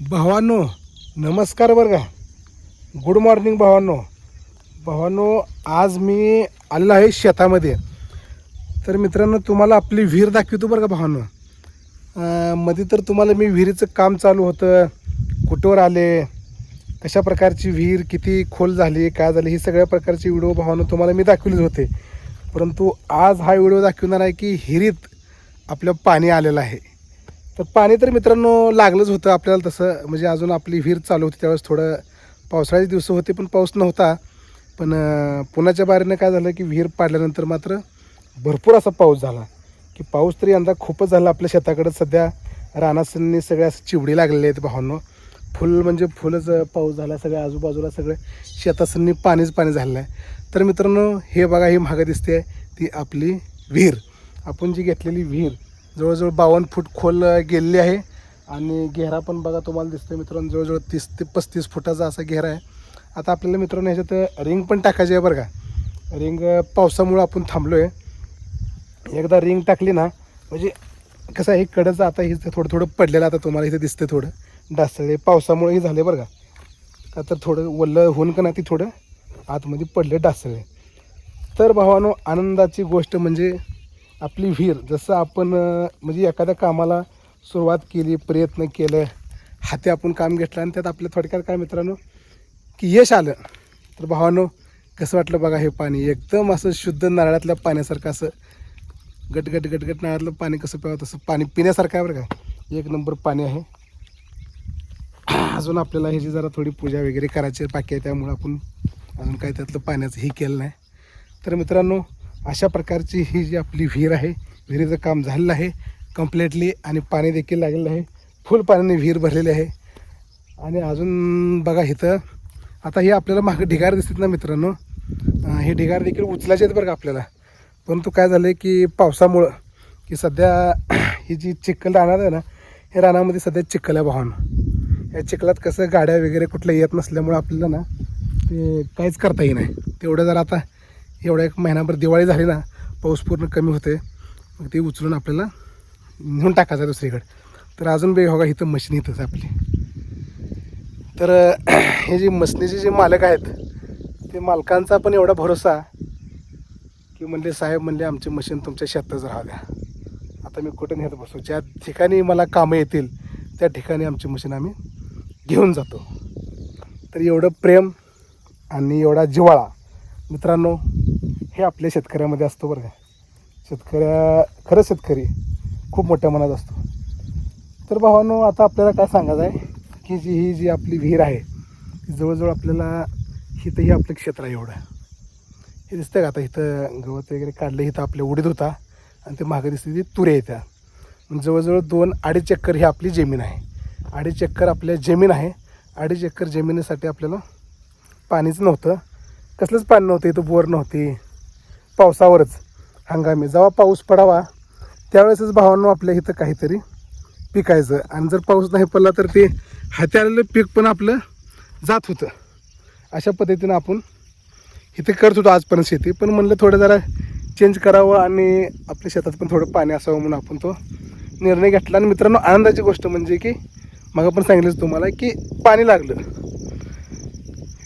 भावांनो नमस्कार बरं का. गुड मॉर्निंग भावांनो. भावांनो आज मी आलेलो आहे शेतामध्ये. तर मित्रांनो तुम्हाला आपली विहीर दाखवतो बरं का भावांनो. मध्ये तर तुम्हाला मी विहिरीचं काम चालू होतं. कुठवर आले? कशा प्रकारची विहीर किती खोल झाली काय झाली ही सगळ्या प्रकारची व्हिडिओ भावानं तुम्हाला मी दाखवलेच होते. परंतु आज हा व्हिडिओ दाखवणार आहे की हिरीत आपलं पाणी आलेलं आहे. तर पाणी तर मित्रांनो लागलंच होतं आपल्याला तसं. म्हणजे अजून आपली विहीर चालू होती त्यावेळेस थोडं पावसाळ्याचे दिवस होते पण पाऊस नव्हता. पण पुण्याच्या बारीनं काय झालं की विहीर पाडल्यानंतर मात्र भरपूर असा पाऊस झाला. की पाऊस तरी यंदा खूपच झाला आपल्या शेताकडं. सध्या रानासनी सगळ्या चिवडी लागलेल्या आहेत भावांनो. फुल म्हणजे फुलच पाऊस झाला सगळ्या आजूबाजूला सगळे शेतासनी पाणीच पाणी झालेलं आहे. तर मित्रांनो हे बघा ही मागं दिसते ती आपली विहीर. आपण जी घेतलेली विहीर जवळजवळ बावन्न फूट खोल गेलेली आहे. आणि घेरा पण बघा तुम्हाला दिसतोय मित्रांनो जवळजवळ तीस ते पस्तीस फुटाचा असा घेरा आहे. आता आपल्याला मित्रांनो ह्याच्यात रिंग पण टाकायची आहे बरं का. रिंग पावसामुळं आपण थांबलो आहे एकदा रिंग टाकली ना म्हणजे कसं आहे कडचं आता हे थोडं थोडं पडलेलं आता तुम्हाला इथे दिसतं थोडं. डासळे पावसामुळे हे झाले बरं का. तर थोडं वल्ल होऊन का ना ती थोडं आतमध्ये पडले डासळे तर भावानो आनंदाची गोष्ट म्हणजे आपली विहीर जसं आपण म्हणजे एखाद्या कामाला सुरुवात केली प्रयत्न केलं हाती आपण काम घेतलं आणि त्यात आपल्या थोडक्यात काय मित्रांनो की यश आलं. तर भावानो कसं वाटलं बघा हे पाणी? एकदम असं शुद्ध नारळातल्या पाण्यासारखं असं गटगट गटगट नारळातलं पाणी कसं प्यावं तसं पाणी पिण्यासारखं आहे बरं का? एक नंबर पाणी आहे. अजून आपल्याला ह्याची जरा थोडी पूजा वगैरे करायची बाकी आहे त्यामुळं आपण अजून काही त्यातलं पाण्याचं हे केलं नाही. तर मित्रांनो अशा प्रकारची ही जी आपली विहीर आहे विहिरीचं काम झालेलं आहे. कम्प्लिटली आणि पाणी देखील लागलेलं आहे. फुल पाण्याने विहीर भरलेली आहे. आणि अजून बघा इथं आता हे आपल्याला मागं ढिगार दिसतात ना मित्रांनो. हे ढिगार देखील उचलायचे आहेत बरं का आपल्याला. परंतु काय झालं आहे की पावसामुळं की सध्या ही जी चिखल राहणार आहे ना हे रानामध्ये सध्या चिखल आहे भावानं. या चिखलात कसं गाड्या वगैरे कुठल्या येत नसल्यामुळं आपल्याला ना ते काहीच करता येई नाही तेवढं जर आता एवढा एक महिनाभर दिवाळी झाली ना पाऊस पूर्ण कमी होते मग ते उचलून आपल्याला नेऊन टाकायचं आहे दुसरीकडे. तर अजून बे बघा हो इथं मशीन इथंच आहे आपली. तर हे जे मशनीचे जे मालक आहेत ते मालकांचा पण एवढा भरोसा की म्हणले साहेब म्हणले आमची मशीन तुमच्या शेतातच राहू द्या. आता मी कुठे नेत बसू? ज्या ठिकाणी मला कामं येतील त्या ठिकाणी आमची मशीन आम्ही घेऊन जातो. तर एवढं प्रेम आणि एवढा जिव्हाळा मित्रांनो हे आपल्या शेतकऱ्यामध्ये असतं बरं का. शेतकऱ्या खरं शेतकरी खूप मोठ्या मनात असतो. तर भावानो आता आपल्याला काय सांगायचं आहे की जी ही जी आपली विहीर आहे जवळजवळ आपल्याला इथं आपलं क्षेत्र आहे एवढं. हे दिसतं का? आता इथं गवत वगैरे काढलं इथं आपल्या उडीत होता आणि ते मागं दिसते ती तुरे येत्या जवळजवळ दोन अडीच एकर ही आपली जमीन आहे. अडीच एकर आपल्या जमीन आहे. अडीच चक्कर जमिनीसाठी आपल्याला पाणीच नव्हतं. कसलंच पाणी नव्हतं इथं बोर नव्हती. पावसावरच हंगामी. जेव्हा पाऊस पडावा त्यावेळेसच भावांनो आपल्या इथं काहीतरी पिकायचं. आणि जर पाऊस नाही पडला तर ते हाती आलेलं पीक पण आपलं जात होतं. अशा पद्धतीनं आपण इथे करत होतो आजपर्यंत शेती. पण म्हणलं थोडं जरा चेंज करावं आणि आपल्या शेतात पण थोडं पाणी असावं म्हणून आपण तो निर्णय घेतला. आणि मित्रांनो आनंदाची गोष्ट म्हणजे की मग आपण सांगितलंच तुम्हाला की पाणी लागलं.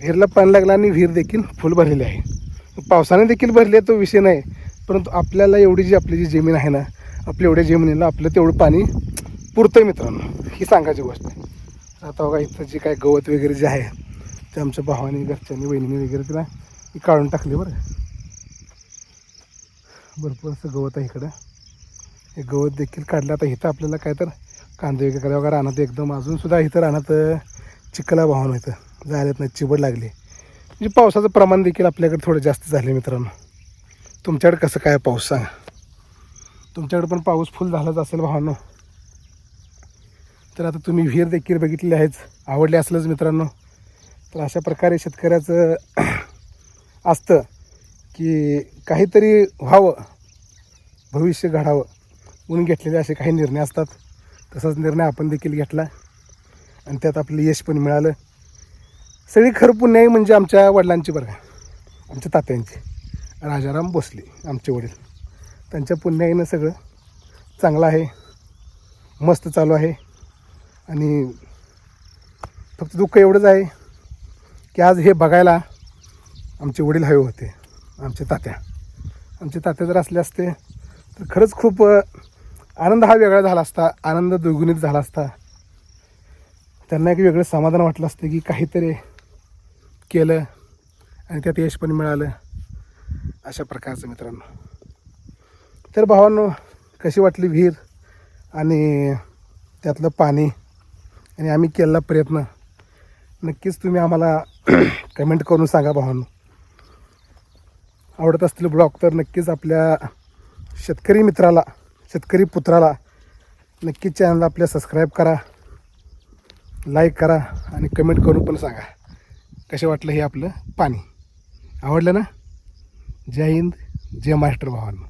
विहिरला पाणी लागलं आणि विहीर देखील फुल भरलेली आहे. पावसाने देखील भरले तो विषय नाही. परंतु आपल्याला एवढी जी आपली जी जमीन आहे ना आपल्या एवढ्या जमिनीला आपलं तेवढं पाणी पुरतं मित्रांनो ही सांगायची गोष्ट आहे. आता बघा इथं जे काय गवत वगैरे जे आहे ते आमच्या भावानी घरच्यांनी वहिनी वगैरे तिला ही काढून टाकली बरं. भरपूर असं गवत आहे इकडं. हे गवत देखील काढलं आता इथं आपल्याला काय तर कांदे वगैरे करावं का रानात एकदम अजूनसुद्धा इथं रानात चिखला वाहन इथं जायला नाही चिबड लागली. म्हणजे पावसाचं प्रमाण देखील आपल्याकडे थोडं जास्त झालं मित्रांनो. तुमच्याकडे कसं काय पाऊस सांगा. तुमच्याकडे पण पाऊस फुल झालाच असेल भावांनो. तर आता तुम्ही विहीर देखील बघितली आहेच आवडले असलंच मित्रांनो. तर अशा प्रकारे शेतकऱ्याचं असतं की काहीतरी व्हावं भविष्य घडावं म्हणून घेतलेले असे काही निर्णय असतात. तसाच निर्णय आपण देखील घेतला. आणि त्यात आपलं यश पण मिळालं. सगळी खरं पुण्याई म्हणजे आमच्या वडिलांची बरं का. आमच्या तात्यांची. राजाराम भोसले आमचे वडील. त्यांच्या पुण्याईनं सगळं चांगलं आहे. मस्त चालू आहे. आणि फक्त दुःख एवढंच आहे की आज हे बघायला आमचे वडील हवे होते. आमचे तात्या. आमचे तात्या जर असले असते तर खरंच खूप आनंद हा वेगळा झाला असता. आनंद द्विगुणित झाला असता. त्यांना एक वेगळं समाधान वाटलं असतं की काहीतरी केलं आणि त्यात यश पण मिळालं अशा प्रकारचं मित्रांनो. तर भावांनो कशी वाटली विहीर आणि त्यातलं पाणी? आणि आम्ही केलेला प्रयत्न. नक्कीच तुम्ही आम्हाला कमेंट करून सांगा भावांनो. आवडत असतील ब्लॉग तर नक्कीच आपल्या शेतकरी मित्राला शेतकरी पुत्राला नक्कीच चॅनलला आपल्या सबस्क्राईब करा लाईक करा आणि कमेंट करून पण सांगा. कसे वाटलं हे आपलं पाणी? आवडलं ना? जय हिंद जय महाराष्ट्र भावांना.